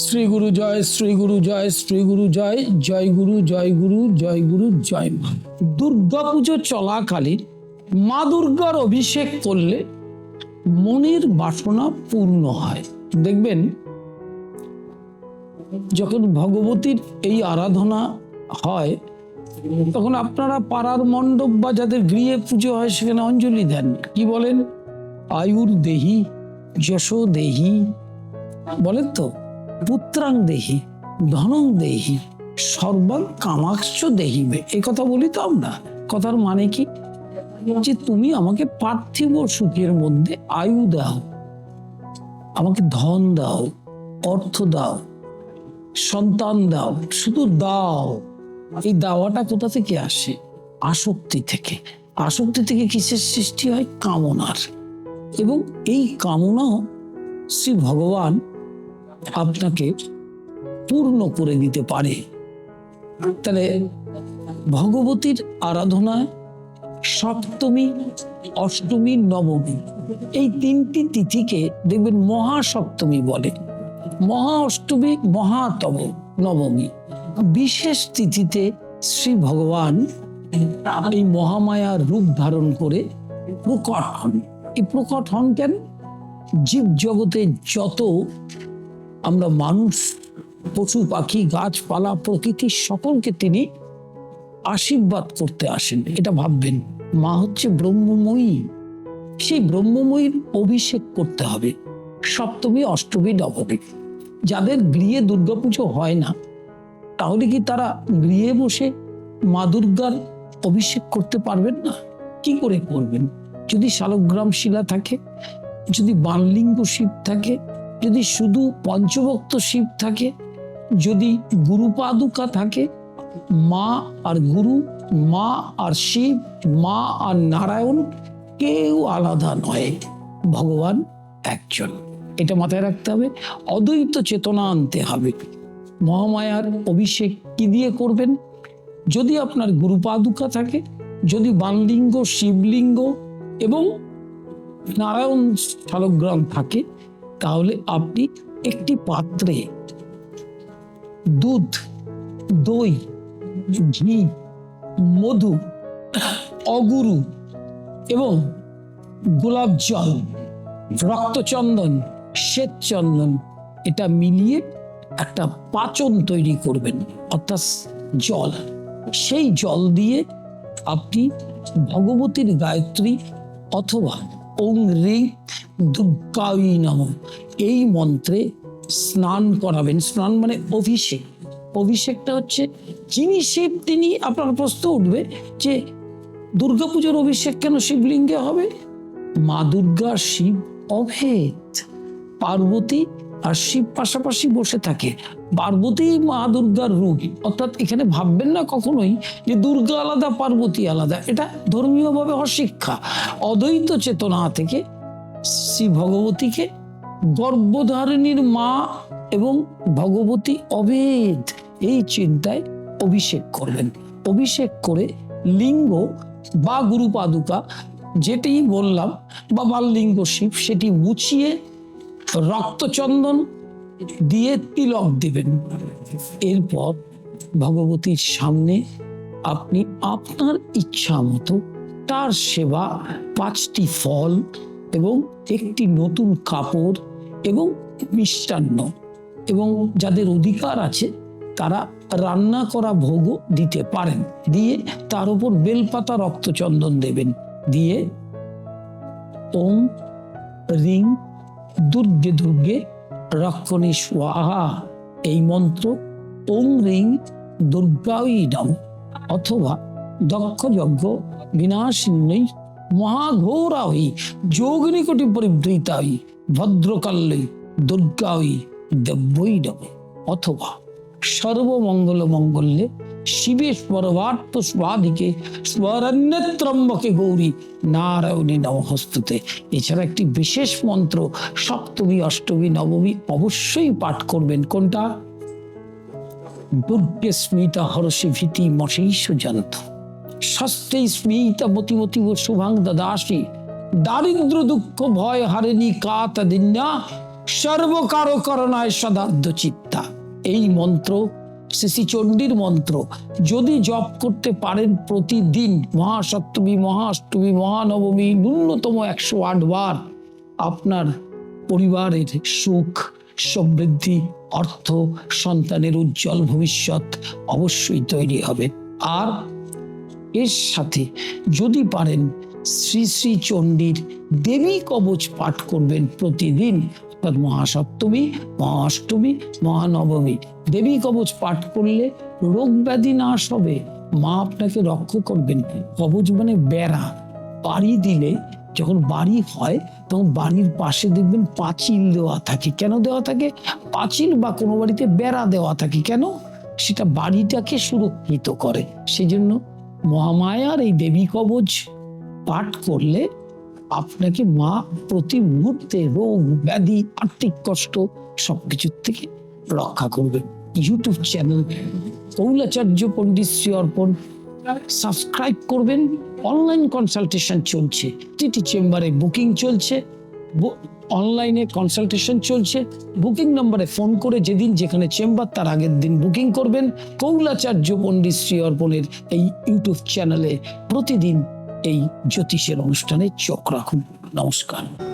শ্রী গুরু জয়, শ্রী গুরু জয়, শ্রী গুরু জয় জয় গুরু জয় গুরু জয় গুরু, জয় মা দুর্গা পুজো চলাকালীন মা দুর্গার অভিষেক করলে মনের বাসনা পূর্ণ হয়। দেখবেন, যখন ভগবতীর এই আরাধনা হয়, তখন আপনারা পাড়ার মণ্ডপ বা যাদের গৃহে পুজো হয়, সেখানে অঞ্জলি দেন। কি বলেন? আয়ুর দেহি, যশো দেহি। বলেন তো? পুত্রাং দেহি, ধনং দেহি, সর্বাং কামাক্ষ দেহিবে। এই কথা বলি তো আমরা। কথার মানে কি? যে তুমি আমাকে পার্থিব সুখের মধ্যে আয়ু দাও, আমাকে ধন দাও, অর্থ দাও, সন্তান দাও, শুধু দাও। এই দাওয়াটা কোথা থেকে আসে? আসক্তি থেকে। আসক্তি থেকে কিসের সৃষ্টি হয়? কামনার। এবং এই কামনা শ্রী ভগবান আপনাকে পূর্ণ করে দিতে পারে। তাহলে ভগবতীর আরাধনায় সপ্তমী, অষ্টমী, নবমী, এই তিনটি তিথিকে দেখবেন মহাসপ্তমী বলে। মহা অষ্টমী মহাতম নবমী। বিশেষ তিথিতে শ্রী ভগবান এই মহামায়ার রূপ ধারণ করে প্রকট হন। এই প্রকট হন কেন? জীব জগতে যত আমরা মানুষ, পশু পাখি, গাছপালা প্রকৃতি সকলকে তিনি আশীর্বাদ করতে আসেন। এটা ভাববেন, মা হচ্ছে ব্রহ্মময়ী। সেই ব্রহ্মময়ীর অভিষেক করতে হবে। সপ্তমী, অষ্টমী, নবমী। যাদের গৃহে দুর্গাপুজো হয় না, তাহলে কি তারা গৃহে বসে মা দুর্গার অভিষেক করতে পারবেন না? কি করে করবেন? যদি শালগ্রাম শিলা থাকে, যদি বানলিঙ্গ শিব থাকে যদি শুধু পঞ্চভক্ত শিব থাকে, যদি গুরুপাদুকা থাকে, মা আর গুরু, মা আর শিব, মা আর নারায়ণ, কেউ আলাদা নয়, ভগবান একজন। এটা মাথায় রাখতে হবে, অদ্বৈত চেতনা আনতে হবে। মহামায়ার অভিষেক কি দিয়ে করবেন? যদি আপনার গুরুপাদুকা থাকে, যদি বানলিঙ্গ, শিবলিঙ্গ এবং নারায়ণ শালগ্রাম থাকে তাহলে আপনি একটি পাত্রে দুধ, দই, ঘি, মধু, অগুরু এবং গোলাপ জল, রক্তচন্দন শ্বেত চন্দন এটা মিলিয়ে একটা পাচন তৈরি করবেন, অর্থাৎ জল। সেই জল দিয়ে আপনি ভগবতীর গায়ত্রী অথবা ওং রিং দুর্গাই নাম। এই মন্ত্রে স্নান করাবেন। স্নান মানে অভিষেক। অভিষেকটা হচ্ছে যিনি শিব, তিনি আপনার প্রশ্ন উঠবে যে দুর্গাপুজোর অভিষেক কেন শিবলিঙ্গে হবে? মা দুর্গা শিব অভেদ। পার্বতী আর শিব পাশাপাশি বসে থাকে। পার্বতী মা দুর্গার রূপ। অর্থাৎ এখানে ভাববেন না কখনোই যে দুর্গা আলাদা, পার্বতী আলাদা। এটা ধর্মীয়ভাবে অশিক্ষা। অদ্বৈত চেতনা থেকে শ্রী ভগবতীকে গর্ভধারিণীর মা এবং ভগবতী অভেদ এই চিন্তায় অভিষেক করবেন অভিষেক করে লিঙ্গ বা গুরু পাদুকা যেটি বললাম বা বাললিঙ্গ শিব সেটি মুছিয়ে রক্তচন্দন দিয়ে তিলক দিবেন। এরপর ভগবতীর সামনে আপনি আপনার ইচ্ছা মতো তার সেবা পাঁচটি ফল এবং একটি নতুন কাপড় এবং মিষ্টান্ন এবং যাদের অধিকার আছে, তারা রান্না করা ভোগও দিতে পারেন। দিয়ে তার উপর বেলপাতা রক্তচন্দন দেবেন। দিয়ে ওম রিং দুর্গে দুর্গে রক্ষণী স্বাহা। এই মন্ত্র ওং রিং দুর্গাই নাম অথবা দক্ষ যজ্ঞ বিনাশিন্নই মহাঘোরাহী যোগনিকটি পরিবৃতাই ভদ্রকাল্যই দুর্গাই দেব্যই নম অথবা সর্বমঙ্গল মঙ্গলে শিবে স্বরবার্থ স্বাদিকে স্বরণ্যত্রম্বকে গৌরী নারায়ণী নমহস্তুতে এছাড়া একটি বিশেষ মন্ত্র সপ্তমী, অষ্টমী, নবমী অবশ্যই পাঠ করবেন। কোনটা? দুর্গে স্মিতা হরসি ভীতি মশৈষ জন্ত। ষষ্ঠে স্মিতা মতিমতিব শুভাং দাদাসি। দারিদ্র দুঃখ ভয় হারেনি কাত দিন্যা, সর্বকারো করণায় সদার্ধ চিত্তা। এই মন্ত্র, শ্রী চণ্ডীর মন্ত্র, যদি জপ করতে পারেন প্রতিদিন, মহাসপ্তমী, মহাষ্টমী, মহানবমী, ন্যূনতম একশো আট বার, আপনার পরিবারের সুখ, সমৃদ্ধি, অর্থ, সন্তানের উজ্জ্বল ভবিষ্যৎ অবশ্যই তৈরি হবে। আর এর সাথে যদি পারেন শ্রী শ্রী চণ্ডীর দেবী কবচ পাঠ করবেন প্রতিদিন। অর্থাৎ মহাসপ্তমী, মহাষ্টমী, মহানবমী। দেবী কবচ পাঠ করলে রোগ ব্যাধি নাশ হবে, মা আপনাকে রক্ষা করবেন। কবচ মানে বেড়া, বাড়ি দিলে যখন বাড়ি হয়, তখন বাড়ির পাশে দেখবেন পাঁচিল দেওয়া থাকে। কেন দেওয়া থাকে? পাঁচিল বা কোনো বাড়িতে বেড়া দেওয়া থাকে। কেন? সেটা বাড়িটাকে সুরক্ষিত করে। সেই জন্য মহামায়ার এই দেবী কবচ পাঠ করলে আপনাকে মা প্রতি মুহূর্তে রোগ, ব্যাধি, আর্থিক কষ্ট সবকিছুর থেকে রক্ষা করবে। YouTube channel কৌলাচার্য Pandit Shri Arpan. Subscribe করবেন। অনলাইন কনসালটেশন চলছে। টিটি চেম্বারে বুকিং চলছে। অনলাইনে কনসালটেশন চলছে। বুকিং নম্বরে ফোন করে যেদিন যেখানে চেম্বার তার আগের দিন বুকিং করবেন। কৌলাচার্য পণ্ডিত শ্রী অর্পণের এই ইউটিউব চ্যানেলে প্রতিদিন এই জ্যোতিষের অনুষ্ঠানে চোখ রাখুন নমস্কার।